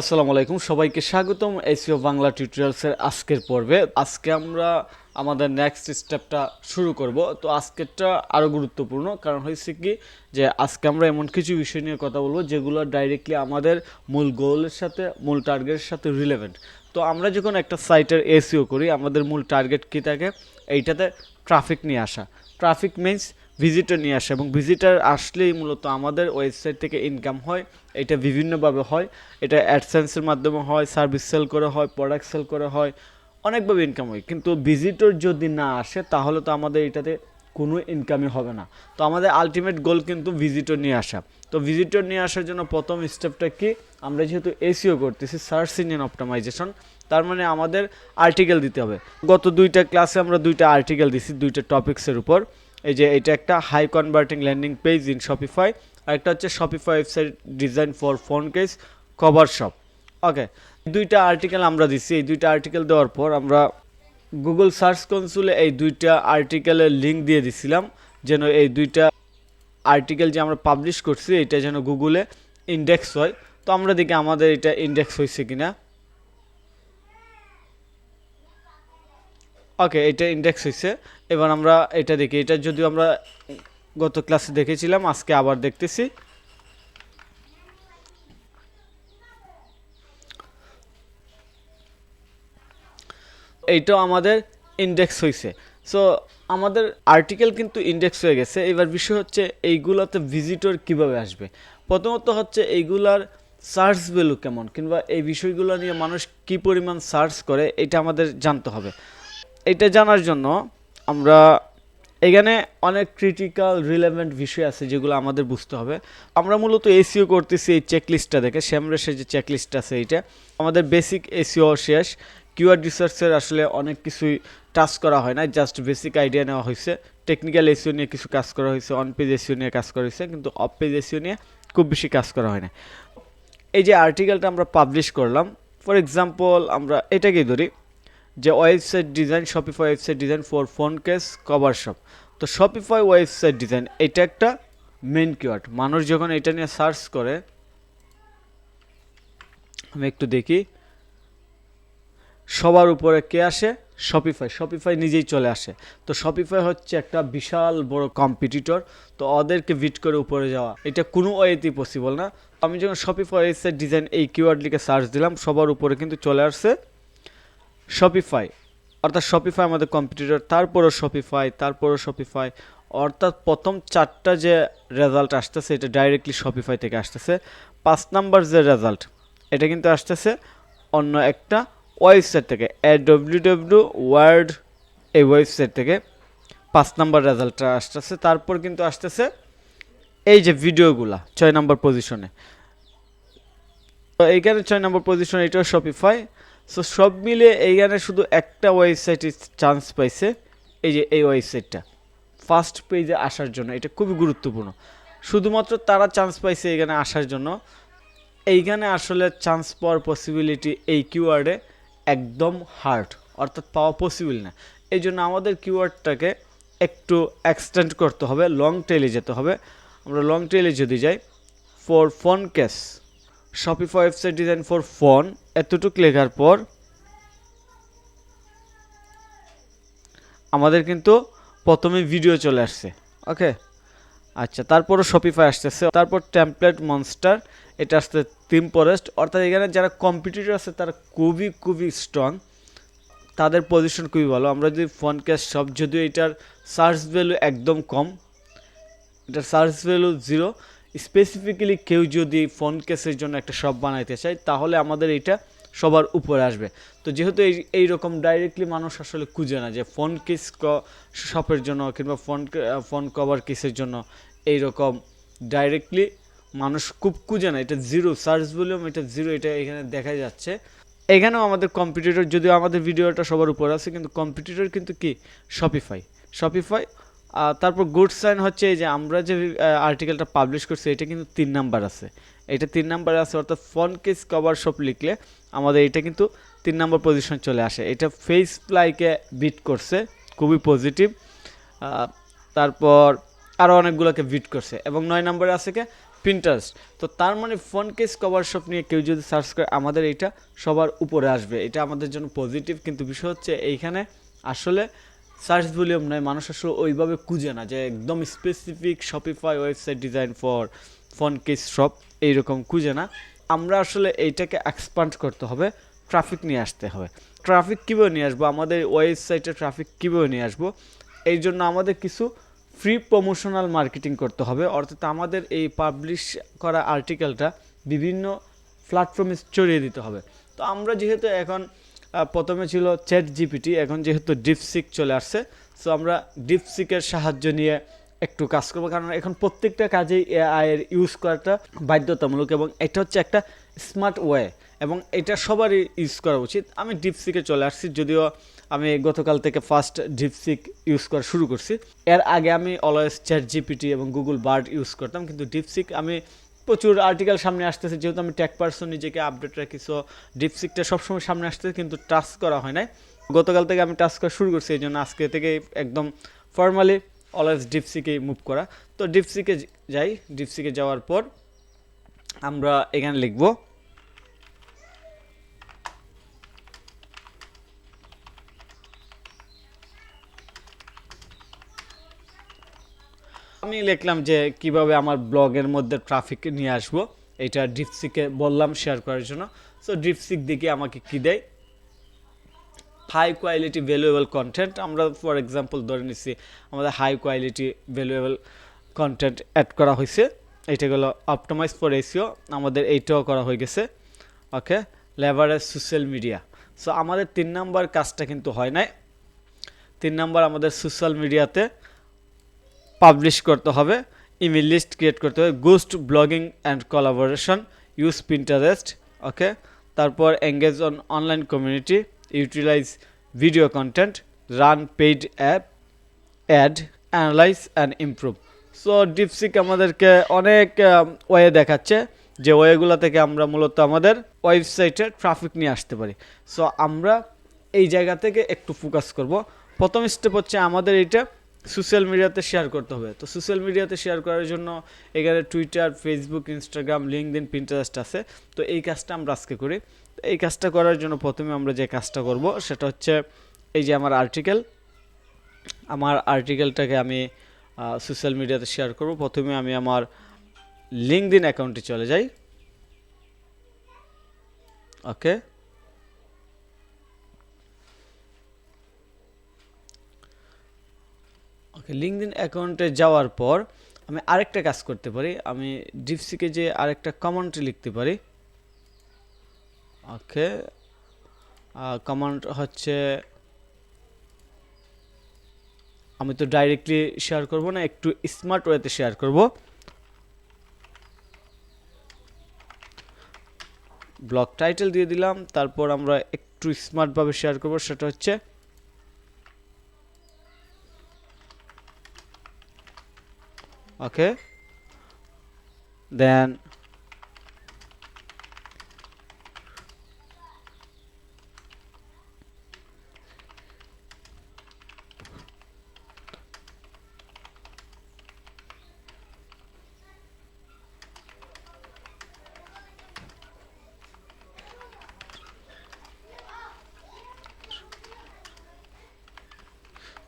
আসসালামু আলাইকুম, সবাইকে স্বাগতম এসিও বাংলা টিউটোরিয়ালসের আজকের পর্বে। আজকে আমরা আমাদের নেক্সট স্টেপটা শুরু করব। তো আজকেরটা আরও গুরুত্বপূর্ণ, কারণ হয়েছে কি যে আজকে আমরা এমন কিছু বিষয় নিয়ে কথা বলব যেগুলো ডাইরেক্টলি আমাদের মূল গোলের সাথে, মূল টার্গেটের সাথে রিলেভেন্ট তো আমরা যখন একটা সাইটের এসিও করি, আমাদের মূল টার্গেট কী থাকে? এইটাতে ট্রাফিক নিয়ে আসা। ট্রাফিক মিন্স ভিজিটর নিয়ে আসে এবং ভিজিটার আসলেই মূলত আমাদের ওয়েবসাইট থেকে ইনকাম হয়। এটা বিভিন্নভাবে হয়। এটা অ্যাডসেন্সের মাধ্যমে হয় সার্ভিস সেল করে হয় প্রোডাক্ট সেল করে হয়, অনেকভাবে ইনকাম হয়। কিন্তু ভিজিটর যদি না আসে, তাহলে তো আমাদের এটাতে কোনো ইনকামই হবে না। তো আমাদের আলটিমেট গোল কিন্তু ভিজিটর নিয়ে আসা। তো ভিজিটর নিয়ে আসার জন্য প্রথম স্টেপটা কি? আমরা যেহেতু এসিও করতেছি সার্চ ইঞ্জিন অপটিমাইজেশন তার মানে আমাদের আর্টিকেল দিতে হবে। গত দুইটা ক্লাসে আমরা দুইটা আর্টিকেল দিছি, দুইটা টপিক্সের উপর। এই যে এটা একটা high converting landing page in Shopify আর একটা হচ্ছে Shopify website design for phone case cover shop okay দুইটা আর্টিকেল আমরা দিচ্ছি এই দুইটা আর্টিকেল দেওয়ার পর আমরা গুগল সার্চ কনসুলে এই দুইটা আর্টিকেলের লিঙ্ক দিয়ে দিছিলাম, যেন এই দুইটা আর্টিকেল যে আমরা পাবলিশ করছি, এটা যেন গুগলে ইন্ডেক্স হয়। তো আমরা দেখি আমাদের এটা ইন্ডেক্স হয়েছে কিনা। ওকে এটা ইন্ডেক্স হয়েছে। এবার আমরা এটা দেখি। এটা যদিও আমরা গত ক্লাসে দেখেছিলাম, আজকে আবার দেখতেছি। এইটাও আমাদের ইন্ডেক্স হয়েছে সো আমাদের আর্টিকেল কিন্তু ইন্ডেক্স হয়ে গেছে। এবার বিষয় হচ্ছে, এইগুলোতে ভিজিটর কীভাবে আসবে? প্রথমত হচ্ছে, এইগুলার সার্চ ভ্যালু কেমন? কিংবা এই বিষয়গুলো নিয়ে মানুষ কি পরিমাণ সার্চ করে, এটা আমাদের জানতে হবে। এটা জানার জন্য আমরা এখানে অনেক ক্রিটিক্যাল রিলেভেন্ট বিষয় আছে যেগুলো আমাদের বুঝতে হবে। আমরা মূলত এসিও করতেছি এই চেকলিস্টটা দেখে। শ্যামরেশের যে চেকলিস্ট আছে এইটা। আমাদের বেসিক এসিও শেষ। কিউআর রিসার্চের আসলে অনেক কিছুই টাচ করা হয় না জাস্ট বেসিক আইডিয়া নেওয়া হয়েছে। টেকনিক্যাল এসিও নিয়ে কিছু কাজ করা হয়েছে। অন পেজ এসিও নিয়ে কাজ করা হয়েছে। কিন্তু অফ পেজ এসিও নিয়ে খুব বেশি কাজ করা হয় না এই যে আর্টিকেলটা আমরা পাবলিশ করলাম। ফর এক্সাম্পল আমরা এটাকেই ধরি। যে website design Shopify website design for phone case cover shop তো শপিফাই ওয়েবসাইট ডিজাইন, এটা একটা মেন কিওয়ার্ড মানুষ যখন এটা নিয়ে সার্চ করে, আমি একটু দেখি। সবার উপরে কে আসে? শপিফাই শপিফাই নিজেই চলে আসে। তো শপিফাই হচ্ছে একটা বিশাল বড় কম্পিটিটর তো ওদেরকে ভিট করে উপরে যাওয়া। এটা কোনো ওয়েতেই পসিবল না। আমি যখন শপিফাই ওয়েবসাইট ডিজাইন এই কিওয়ার্ড লিখে সার্চ দিলাম, সবার উপরে কিন্তু চলে আসছে। শপিফাই অর্থাৎ শপিফাই আমাদের কম্পিটিটর তারপরও শপিফাই তারপরও শপিফাই অর্থাৎ প্রথম চারটা যে রেজাল্ট আসতেছে, এটা ডাইরেক্টলি শপিফাই থেকে আসতেছে। পাঁচ নাম্বার যে রেজাল্ট এটা কিন্তু আসতেছে অন্য একটা ওয়েবসাইট থেকে এ ডব্লিউ ডব্লিউ ওয়ার্ড এই ওয়েবসাইট থেকে। পাঁচ নাম্বার রেজাল্টটা আসতেছে, তারপর কিন্তু আসতেছে এই যে ভিডিওগুলা ছয় নম্বর পজিশনে তো এইখানে ছয় নম্বর পজিশন এটাও শপিফাই সো সব মিলে এইখানে শুধু একটা ওয়েবসাইটে চান্স পাইছে, এই যে এই ওয়েবসাইটটা ফার্স্ট পেজে আসার জন্য, এটা খুবই গুরুত্বপূর্ণ। শুধুমাত্র তারা চান্স পাইছে এখানে আসার জন্য। এইখানে আসলে চান্স পাওয়ার পসিবিলিটি এই কিওয়ার্ডে একদম হার্ড অর্থাৎ পাওয়া পসিবল না। এই জন্য আমাদের কিওয়ার্ডটাকে একটু এক্সটেন্ড করতে হবে লং টেলে যেতে হবে। আমরা লং টেলে যদি যাই for phone case Shopify website design for phone এতটুকু লেখার পর আমাদের কিন্তু প্রথমে ভিডিও চলে আসছে ওকে আচ্ছা তারপরও শপিফাই আসতেছে, তারপর টেমপ্লেট মনস্টার এটা আসতে থিম ফরেস্ট অর্থাৎ এখানে যারা কম্পিটিটর আছে, তারা খুবই খুবই স্ট্রং তাদের পজিশন খুবই ভালো। আমরা যদি ফোন ক্যাশ সব, যদিও এটার সার্চ ভ্যালু একদম কম, এটার সার্চ ভ্যালু জিরো স্পেসিফিক্যালি কেউ যদি ফোন কেসের জন্য একটা শপ বানাইতে চায়, তাহলে আমাদের এটা সবার উপরে আসবে। তো যেহেতু এই এই রকম ডাইরেক্টলি মানুষ আসলে খুঁজে না যে ফোন কেস শপের জন্য কিংবা ফোন ফোন কভার কেসের জন্য এই রকম ডাইরেক্টলি মানুষ খুব খুঁজে না। এটা জিরো সার্চ ভলিউম এটা জিরো এটা এখানে দেখা যাচ্ছে। এখানেও আমাদের কম্পিটিটর যদিও আমাদের ভিডিওটা সবার উপরে আছে, কিন্তু কম্পিটিটর কিন্তু কি? শপিফাই শপিফাই তারপর গুড সাইন হচ্ছে এই যে আমরা যে আর্টিকেলটা পাবলিশ করছি, এটা কিন্তু তিন নাম্বার আছে। এটা তিন নাম্বার আছে, অর্থাৎ ফোন কেস কভার শপ লিখলে আমাদের এটা কিন্তু তিন নাম্বার পজিশন চলে আসে। এটা ফেস প্লাইকে বিট করছে, খুবই পজিটিভ তারপর আরও অনেকগুলোকে বিট করছে। এবং নয় নম্বরে আছে কে? পিন্টারেস্ট তো তার মানে ফোন কেস কভার শপ নিয়ে কেউ যদি সার্চ করে, আমাদের এটা সবার উপরে আসবে। এটা আমাদের জন্য পজিটিভ কিন্তু বিষয় হচ্ছে এইখানে আসলে সার্চ ভলিউম নয় মানুষ আসলে ওইভাবে খুঁজে না যে একদম specific Shopify website design for phone case shop এইরকম খুঁজে না। আমরা আসলে এইটাকে এক্সপান্ড করতে হবে ট্রাফিক নিয়ে আসতে হবে। ট্রাফিক কীভাবে নিয়ে আসব? আমাদের ওয়েবসাইটে ট্রাফিক কীভাবে নিয়ে আসব? এই জন্য আমাদের কিছু ফ্রি প্রমোশনাল মার্কেটিং করতে হবে। অর্থাৎ আমাদের এই পাবলিশ করা আর্টিকেলটা বিভিন্ন প্ল্যাটফর্মে ছড়িয়ে দিতে হবে। তো আমরা যেহেতু এখন প্রথমে ছিল চ্যাট জিপিটি এখন যেহেতু ডিপসিক চলে আসছে সো আমরা ডিপসিকের সাহায্য নিয়ে একটু কাজ করব। কারণ এখন প্রত্যেকটা কাজেই এআই এর ইউজ করাটা বাধ্যতামূলক এবং এটা হচ্ছে একটা স্মার্ট ওয়ে এবং এটা সবারই ইউজ করা উচিত। আমি ডিপসিকে চলে আসছি, যদিও আমি গতকাল থেকে ফার্স্ট ডিপসিক ইউজ করা শুরু করছি। এর আগে আমি অলওয়েজ চ্যাট জিপিটি এবং গুগল বার্ড ইউজ করতাম, কিন্তু ডিপসিক আমি প্রচুর আর্টিকেল সামনে আসতেছে, যেহেতু আমি ট্যাক পার্সন নিজেকে আপডেট রাখি সো ডিপসিকটা সবসময় সামনে আসতেছে, কিন্তু টাচ করা হয় নাই। গতকাল থেকে আমি টাচ করা শুরু করছি এই জন্য আজকে থেকে একদম ফর্মালি অলওয়েজ ডিপসিকে মুভ করা। তো ডিপসিকে যাই ডিপসিকে যাওয়ার পর আমরা এখানে লিখব আমি লিখলাম যে কীভাবে আমার ব্লগের মধ্যে ট্রাফিক নিয়ে আসব। এটা ডিপসিকে বললাম শেয়ার করার জন্য। সো ডিপসিক দিকে আমাকে কি দেয়। হাই কোয়ালিটি ভ্যালুয়েবল কন্টেন্ট আমরা ফর এক্সাম্পল ধরে নিচ্ছি আমাদের high quality valuable content add করা হয়েছে। এটা গেলো অপটোমাইজ ফর এসিও আমাদের এইটাও করা হয়ে গেছে। Okay leverage social media so আমাদের তিন নাম্বার কাজটা কিন্তু হয় নাই। তিন নাম্বার আমাদের সোশ্যাল মিডিয়াতে পাবলিশ করতে হবে ইমেল লিস্ট ক্রিয়েট করতে হবে guest blogging and collaboration use Pinterest okay তারপর engage on online community utilize video content run paid app ad analyze and improve so DeepSeek আমাদেরকে অনেক ওয়ে দেখাচ্ছে, যে ওয়েগুলো থেকে আমরা মূলত আমাদের ওয়েবসাইটে ট্রাফিক নিয়ে আসতে পারি। সো আমরা এই জায়গা থেকে একটু ফোকাস করব। প্রথম স্টেপ হচ্ছে আমাদের এইটা সোশ্যাল মিডিয়াতে শেয়ার করতে হবে। তো সোশ্যাল মিডিয়াতে শেয়ার করার জন্য এখানে Twitter Facebook Instagram LinkedIn Pinterest আছে। তো এই কাজটা আমরা আজকে করি। এই কাজটা করার জন্য প্রথমে আমরা যে কাজটা করব সেটা হচ্ছে এই যে আমার আর্টিকেল আমার আর্টিকেলটাকে আমি সোশ্যাল মিডিয়াতে শেয়ার করব। প্রথমে আমি আমার লিঙ্কদিন অ্যাকাউন্টে চলে যাই। ওকে। ওকে লিঙ্কদিন অ্যাকাউন্টে যাওয়ার পর আমি আরেকটা কাজ করতে পারি। আমি ডিপসিকে যে আরেকটা কমেন্ট লিখতে পারি। ওকে কমেন্ট হচ্ছে, আমি তো ডাইরেক্টলি শেয়ার করব না, একটু স্মার্ট ওয়েতে শেয়ার করব। ব্লগ টাইটেল দিয়ে দিলাম, তারপর আমরা একটু স্মার্টভাবে শেয়ার করব, সেটা হচ্ছে okay. Then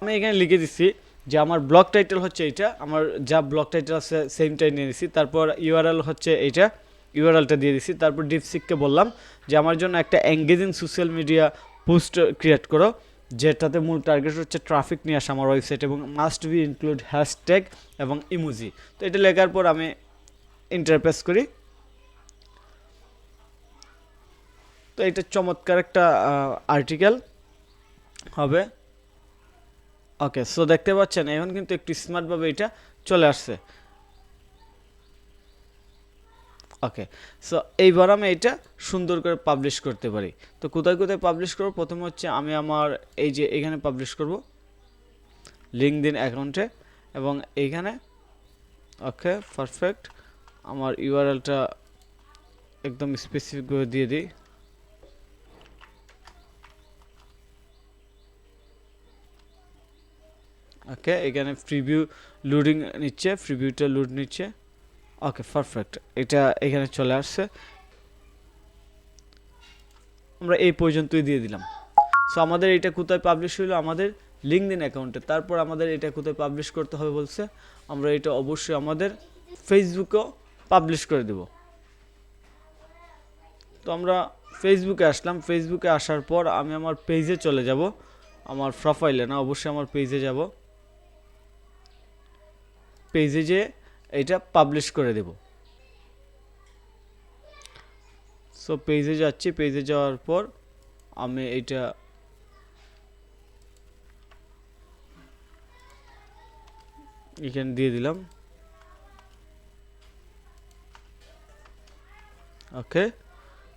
আমি এখানে লিখে দিচ্ছি যে আমার ব্লগ টাইটেল হচ্ছে এইটা, আমার যা ব্লগ টাইটেল আছে সেমটাই নিয়ে নিছি। তারপর ইউআরএল হচ্ছে এইটা ইউআরএলটা দিয়ে দিছি। তারপর ডিপসিককে বললাম যে আমার জন্য একটা engaging social media post create করো, যেটাতে মূল টার্গেট হচ্ছে ট্রাফিক নিয়ে আসা আমার ওয়েবসাইট এবং মাস্ট বি ইনক্লুড হ্যাশট্যাগ এবং ইমোজি তো এটা লেখার পর আমি ইন্টারপ্রেস করি। তো এটা চমৎকার একটা আর্টিকেল হবে। ওকে সো দেখতে পাচ্ছেন, এখন কিন্তু একটু স্মার্টভাবে এটা চলে আসছে। ওকে সো এইবার আমি এটা সুন্দর করে পাবলিশ করতে পারি। তো কোথায় কোথায় পাবলিশ করব? প্রথমে হচ্ছে আমি আমার এই যে এখানে পাবলিশ করব লিঙ্ক দিন অ্যাকাউন্টে এবং এইখানে ওকে পারফেক্ট আমার ইউআরএলটা একদম স্পেসিফিকভাবে দিয়ে দিই। ওকে এখানে প্রিভিউ লোডিং নিচ্ছে প্রিভিউটা লোড নিচ্ছে। ওকে পারফেক্ট এটা এখানে চলে আসছে। আমরা এই পর্যন্তই দিয়ে দিলাম। সো আমাদের এটা কোথায় পাবলিশ হলো আমাদের লিঙ্কডিন অ্যাকাউন্টে তারপর আমাদের এটা কোথায় পাবলিশ করতে হবে বলছে? আমরা এটা অবশ্যই আমাদের ফেসবুকেও পাবলিশ করে দেব। তো আমরা ফেসবুকে আসলাম। ফেসবুকে আসার পর আমি আমার পেজে চলে যাব। আমার প্রোফাইলে না, অবশ্যই আমার পেজে যাব। পেজে যে এটা পাবলিশ করে দেব। সো পেজে যাচ্ছি পেজে যাওয়ার পর আমি এটা এখানে দিয়ে দিলাম। ওকে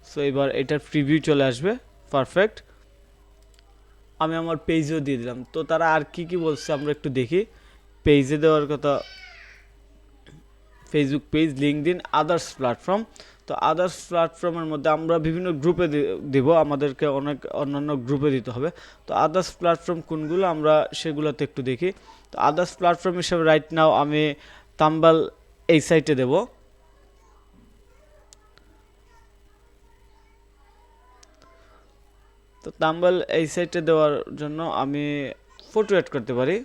সো এবার এটার প্রিভিউ চলে আসবে। পারফেক্ট আমি আমার পেজেও দিয়ে দিলাম। তো তারা আর কি কি বলছে আমরা একটু দেখি। পেজে দেওয়ার কথা Facebook page LinkedIn others platform তো আদার্স প্ল্যাটফর্মের মধ্যে আমরা বিভিন্ন গ্রুপে দিব। আমাদেরকে অনেক, অন্যান্য গ্রুপে দিতে হবে। তো আদার্স প্ল্যাটফর্ম কোনগুলো আমরা সেগুলোতে একটু দেখি। তো আদার্স প্ল্যাটফর্ম হিসেবে রাইট নাও আমি তাম্বাল এই সাইটে দেব। তো তাম্বাল এই সাইটে দেওয়ার জন্য আমি ফটো অ্যাড করতে পারি।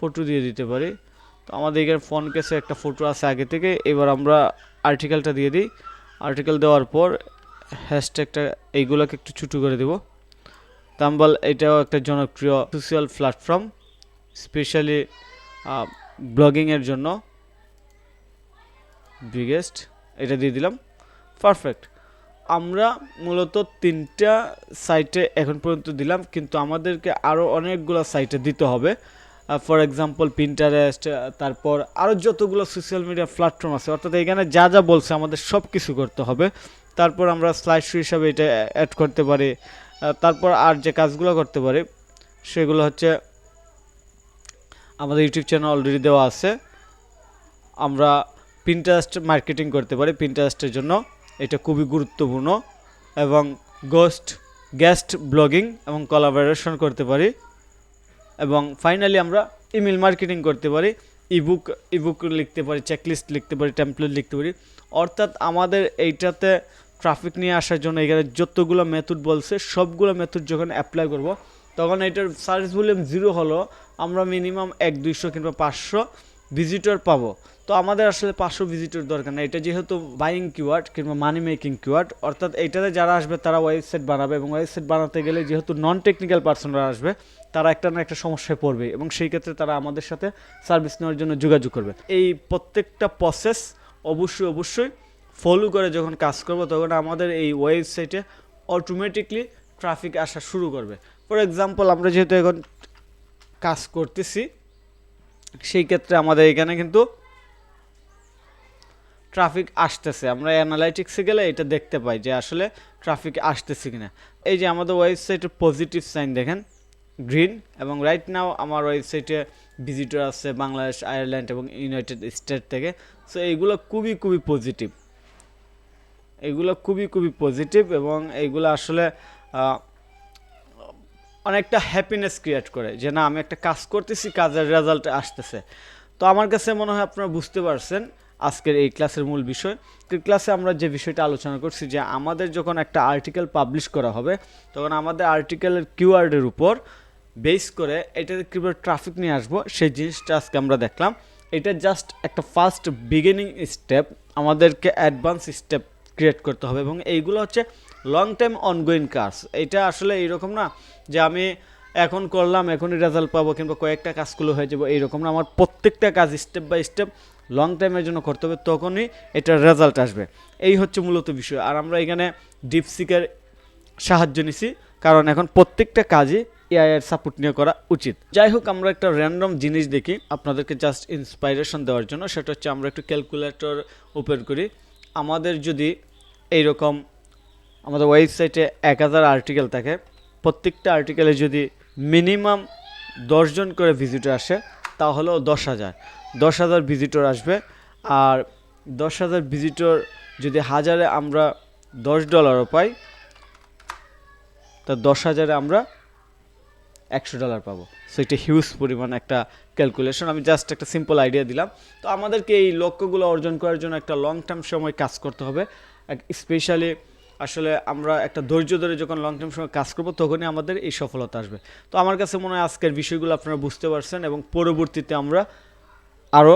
ফটো দিয়ে দিতে পারি। তো আমাদের এখানে ফোন কেসে একটা ফটো আছে আগে থেকে। এবার আমরা আর্টিকেলটা দিয়ে দিই। আর্টিকেল দেওয়ার পর হ্যাশট্যাগটা এইগুলোকে একটু ছোটো করে দেব। তাম্বাল, এটাও একটা জনপ্রিয় সোশ্যাল প্ল্যাটফর্ম স্পেশালি ব্লগিংয়ের জন্য। বিগেস্ট এটা দিয়ে দিলাম। পারফেক্ট আমরা মূলত তিনটা সাইটে এখন পর্যন্ত দিলাম। কিন্তু আমাদেরকে আরও অনেকগুলো সাইটে দিতে হবে। ফর এক্সাম্পল পিন্টারেস্ট তারপর আরও যতগুলো সোশ্যাল মিডিয়া প্ল্যাটফর্ম আছে, অর্থাৎ এখানে যা যা বলছে আমাদের সব কিছু করতে হবে। তারপর আমরা স্লাইড শো হিসাবে এটা অ্যাড করতে পারি তারপর আর যে কাজগুলো করতে পারি, সেগুলো হচ্ছে আমাদের ইউটিউব চ্যানেল অলরেডি দেওয়া আছে। আমরা পিন্টারেস্ট মার্কেটিং করতে পারি পিন্টারেস্টের জন্য। এটা খুবই গুরুত্বপূর্ণ। এবং গোস্ট গেস্ট ব্লগিং এবং কোলাবোরেশন করতে পারি। এবং ফাইনালি আমরা ইমেল মার্কেটিং করতে পারি ইবুক ইবুক লিখতে পারি চেকলিস্ট লিখতে পারি টেমপ্লেট লিখতে পারি। অর্থাৎ আমাদের এইটাতে ট্রাফিক নিয়ে আসার জন্য এখানে যতগুলো মেথড বলছে, সবগুলো মেথড যখন অ্যাপ্লাই করব, তখন এটার সার্চ ভলিউম জিরো হলো, আমরা মিনিমাম এক, দুইশো কিংবা পাঁচশো। ভিজিটর পাবো। তো আমাদের আসলে পাঁচশো ভিজিটর দরকার না এটা যেহেতু বাইং কিওয়ার্ড কিংবা মানি মেকিং কিওয়ার্ড অর্থাৎ এইটাতে যারা আসবে তারা ওয়েবসাইট বানাবে এবং ওয়েবসাইট বানাতে গেলে যেহেতু নন টেকনিক্যাল পার্সনরা আসবে, তারা একটা না একটা সমস্যায় পড়বে এবং সেই ক্ষেত্রে তারা আমাদের সাথে সার্ভিস নেওয়ার জন্য যোগাযোগ করবে। এই প্রত্যেকটা প্রসেস অবশ্যই অবশ্যই ফলো করে যখন কাজ করব, তখন আমাদের এই ওয়েবসাইটে অটোমেটিকলি ট্রাফিক আসা শুরু করবে। ফর এক্সাম্পল আমরা যেহেতু এখন কাজ করতেছি সেই ক্ষেত্রে আমাদের এখানে কিন্তু ট্রাফিক আসতেছে। আমরা অ্যানালাইটিক্সে গেলে এটা দেখতে পাই যে আসলে ট্রাফিক আসতেছে কিনা। এই যে আমাদের ওয়েবসাইটের পজিটিভ সাইন দেখেন গ্রিন এবং রাইট নাও আমার ওয়েবসাইটে ভিজিটর আছে বাংলাদেশ আয়ারল্যান্ড এবং ইউনাইটেড স্টেট থেকে। সো এইগুলো খুবই খুবই পজিটিভ এগুলো খুবই খুবই পজিটিভ এবং এইগুলো আসলে অনেকটা হ্যাপিনেস ক্রিয়েট করে যে, না, আমি একটা কাজ করতেছি, কাজের রেজাল্ট আসতেছে। তো আমার কাছে মনে হয় আপনারা বুঝতে পারছেন আজকের এই ক্লাসের মূল বিষয়। তো ক্লাসে আমরা যে বিষয়টা আলোচনা করছি যে, আমাদের যখন একটা আর্টিকেল পাবলিশ করা হবে, তখন আমাদের আর্টিকেলের কিওয়ার্ডের উপর বেস করে এটাতে কীভাবে ট্রাফিক নিয়ে আসব, সেই জিনিসটা আজকে আমরা দেখলাম। এটা জাস্ট একটা ফার্স্ট বিগিনিং স্টেপ আমাদেরকে অ্যাডভান্স স্টেপ ক্রিয়েট করতে হবে এবং এইগুলো হচ্ছে লং টাইম অনগোয়িং কাজ। এটা আসলে এইরকম না যে আমি এখন করলাম, এখনই রেজাল্ট পাবো কিংবা কয়েকটা কাজগুলো হয়ে যাব, এইরকম না। আমার প্রত্যেকটা কাজ স্টেপ বাই স্টেপ লং টাইমের জন্য করতে হবে, তখনই এটার রেজাল্ট আসবে। এই হচ্ছে মূলত বিষয়। আর আমরা এখানে ডিপসিকের সাহায্য নিছি, কারণ এখন প্রত্যেকটা কাজই এআই এর সাপোর্ট নিয়ে করা উচিত। যাই হোক, আমরা একটা র্যান্ডম জিনিস দেখি আপনাদেরকে জাস্ট ইন্সপাইরেশন দেওয়ার জন্য। সেটা হচ্ছে আমরা একটু ক্যালকুলেটর ওপেন করি। আমাদের যদি এইরকম আমাদের ওয়েবসাইটে এক হাজার আর্টিকেল থাকে। প্রত্যেকটা আর্টিকেলে যদি মিনিমাম দশজন করে ভিজিটর আসে, তাহলেও দশ হাজার। দশ হাজার ভিজিটর আসবে, আর দশ হাজার ভিজিটর যদি হাজারে আমরা দশ ডলারও পাই, তা দশ হাজারে আমরা একশো ডলার পাবো। সো এটা হিউজ পরিমাণ একটা ক্যালকুলেশন আমি জাস্ট একটা সিম্পল আইডিয়া দিলাম। তো আমাদেরকে এই লক্ষ্যগুলো অর্জন করার জন্য একটা লং টার্ম সময় কাজ করতে হবে। স্পেশালি আসলে আমরা একটা ধৈর্য ধরে যখন লং টার্ম সময় কাজ করব, তখনই আমাদের এই সফলতা আসবে। তো আমার কাছে মনে হয় আজকের বিষয়গুলো আপনারা বুঝতে পারছেন এবং পরবর্তীতে আমরা আরও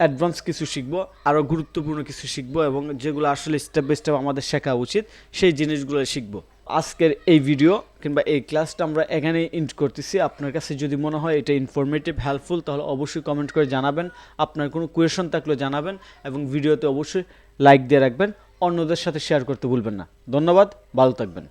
অ্যাডভান্স কিছু শিখব আরও গুরুত্বপূর্ণ কিছু শিখব এবং যেগুলো আসলে স্টেপ বাই স্টেপ আমাদের শেখা উচিত, সেই জিনিসগুলো শিখব। আজকের এই ভিডিও কিংবা এই ক্লাসটা আমরা এখানেই ইন্ট করতেছি। আপনার কাছে যদি মনে হয় এটা ইনফরমেটিভ হেল্পফুল তাহলে অবশ্যই কমেন্ট করে জানাবেন। আপনার কোনো কোয়েশন থাকলে জানাবেন এবং ভিডিওতে অবশ্যই লাইক দিয়ে রাখবেন। অন্যদের সাথে শেয়ার করতে ভুলবেন না। ধন্যবাদ ভালো থাকবেন।